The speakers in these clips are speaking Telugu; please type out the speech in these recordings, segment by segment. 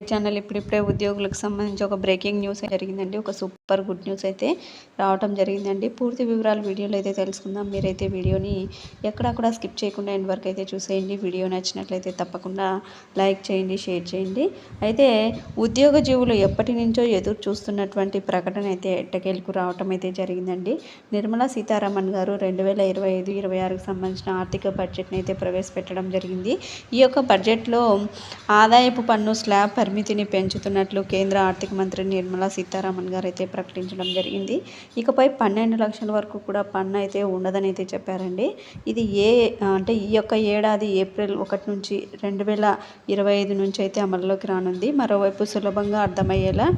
ఛానల్ ఇప్పుడిప్పుడే ఉద్యోగులకు సంబంధించి ఒక బ్రేకింగ్ న్యూస్ జరిగిందండి. ఒక సూపర్ గుడ్ న్యూస్ అయితే రావటం జరిగిందండి. పూర్తి వివరాలు వీడియోలో అయితే తెలుసుకుందాం. మీరైతే వీడియోని ఎక్కడక్కడ స్కిప్ చేయకుండా ఎండ్ వరకు అయితే చూసేయండి. వీడియో నచ్చినట్లయితే తప్పకుండా లైక్ చేయండి షేర్ చేయండి. అయితే ఉద్యోగ జీవులు ఎప్పటి నుంచో ఎదురు చూస్తున్నటువంటి ప్రకటన అయితే ఎట్టకేలకు రావటం అయితే జరిగిందండి. నిర్మలా సీతారామన్ గారు రెండు వేల ఇరవై ఐదు ఇరవై ఆరుకు సంబంధించిన ఆర్థిక బడ్జెట్ని అయితే ప్రవేశపెట్టడం జరిగింది. ఈ యొక్క బడ్జెట్లో ఆదాయపు పన్ను స్లాబ్ పరిమితిని పెంచుతున్నట్లు కేంద్ర ఆర్థిక మంత్రి నిర్మలా సీతారామన్ గారు అయితే ప్రకటించడం జరిగింది. ఇకపై పన్నెండు లక్షల వరకు కూడా పన్ను అయితే ఉండదని అయితే చెప్పారండి. ఇది ఏ అంటే ఈ యొక్క ఏడాది ఏప్రిల్ ఒకటి నుంచి రెండు వేల ఇరవై ఐదు నుంచి అయితే అమల్లోకి రానుంది. మరోవైపు సులభంగా అర్థమయ్యేలా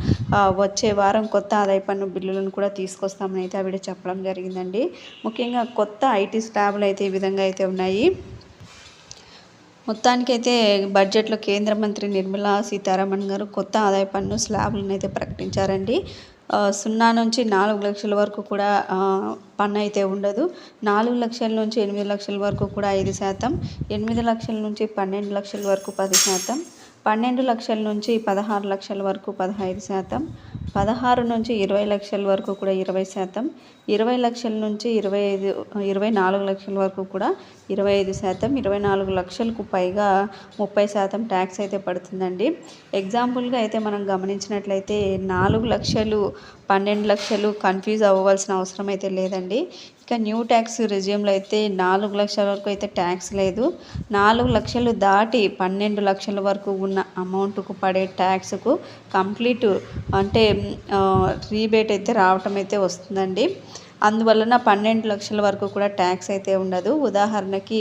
వచ్చే వారం కొత్త ఆదాయ పన్ను బిల్లులను కూడా తీసుకొస్తామని అయితే ఆవిడ చెప్పడం జరిగిందండి. ముఖ్యంగా కొత్త ఐటీ స్లాబ్లు అయితే ఈ విధంగా అయితే ఉన్నాయి. మొత్తానికైతే బడ్జెట్లో కేంద్ర మంత్రి నిర్మలా సీతారామన్ గారు కొత్త ఆదాయ పన్ను స్లాబ్లను అయితే ప్రకటించారండి. సున్నా నుంచి నాలుగు లక్షల వరకు కూడా పన్ను అయితే ఉండదు. నాలుగు లక్షల నుంచి ఎనిమిది లక్షల వరకు కూడా ఐదు శాతం ఎనిమిది లక్షల నుంచి పన్నెండు లక్షల వరకు పది శాతం పన్నెండు లక్షల నుంచి పదహారు లక్షల వరకు పదహైదు శాతం పదహారు నుంచి ఇరవై లక్షల వరకు కూడా ఇరవై శాతం ఇరవై లక్షల నుంచి ఇరవై ఐదు ఇరవై నాలుగు లక్షల వరకు కూడా ఇరవై ఐదు శాతం ఇరవై నాలుగు లక్షలకు పైగా ముప్పై శాతం ట్యాక్స్ అయితే పడుతుందండి. ఎగ్జాంపుల్గా అయితే మనం గమనించినట్లయితే నాలుగు లక్షలు పన్నెండు లక్షలు కన్ఫ్యూజ్ అవ్వవలసిన అవసరం అయితే లేదండి. ఇక న్యూ ట్యాక్స్ రిజ్యూమ్లో అయితే నాలుగు లక్షల వరకు అయితే ట్యాక్స్ లేదు. నాలుగు లక్షలు దాటి పన్నెండు లక్షల వరకు ఉన్న అమౌంట్కు పడే ట్యాక్స్కు కంప్లీట్ అంటే రీబేట్ అయితే రావటం అయితే వస్తుందండి. అందువలన పన్నెండు లక్షల వరకు కూడా ట్యాక్స్ అయితే ఉండదు. ఉదాహరణకి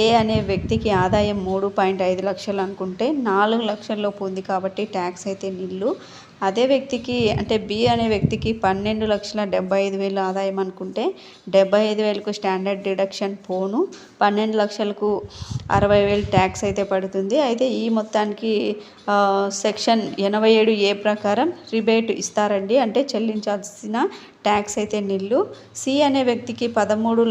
ఏ అనే వ్యక్తికి ఆదాయం మూడు పాయింట్ ఐదు లక్షలు అనుకుంటే నాలుగు లక్షల్లోపు ఉంది కాబట్టి ట్యాక్స్ అయితే నిల్లు. అదే వ్యక్తికి అంటే బి అనే వ్యక్తికి పన్నెండు లక్షల డెబ్బై ఐదు వేలు ఆదాయం అనుకుంటే డెబ్బై ఐదు వేలకు స్టాండర్డ్ డిడక్షన్ పోను. పన్నెండు లక్షలకు అరవై వేలు ట్యాక్స్ అయితే పడుతుంది. అయితే ఈ మొత్తానికి సెక్షన్ ఎనభై ఏడు ఏ ప్రకారం రిబేట్ ఇస్తారండి. అంటే చెల్లించాల్సిన ట్యాక్స్ అయితే నిల్లు. సి అనే వ్యక్తికి పదమూడు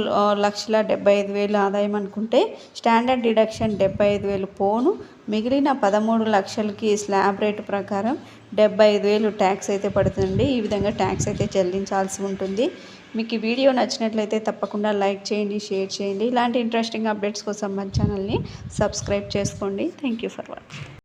లక్షల డెబ్బై ఐదు వేలు ఆదాయం అనుకుంటే స్టాండర్డ్ డిడక్షన్ డెబ్బై ఐదు వేలు పోను. మిగిలిన పదమూడు లక్షలకి స్లాబ్ రేటు ప్రకారం డెబ్బై ఐదు వేలు ట్యాక్స్ అయితే పడుతుంది ఈ విధంగా ట్యాక్స్ అయితే చెల్లించాల్సి ఉంటుంది. మీకు ఈ వీడియో నచ్చినట్లయితే తప్పకుండా లైక్ చేయండి షేర్ చేయండి. ఇలాంటి ఇంట్రెస్టింగ్ అప్డేట్స్ కోసం మన ఛానల్ని సబ్స్క్రైబ్ చేసుకోండి. Thank you for watching.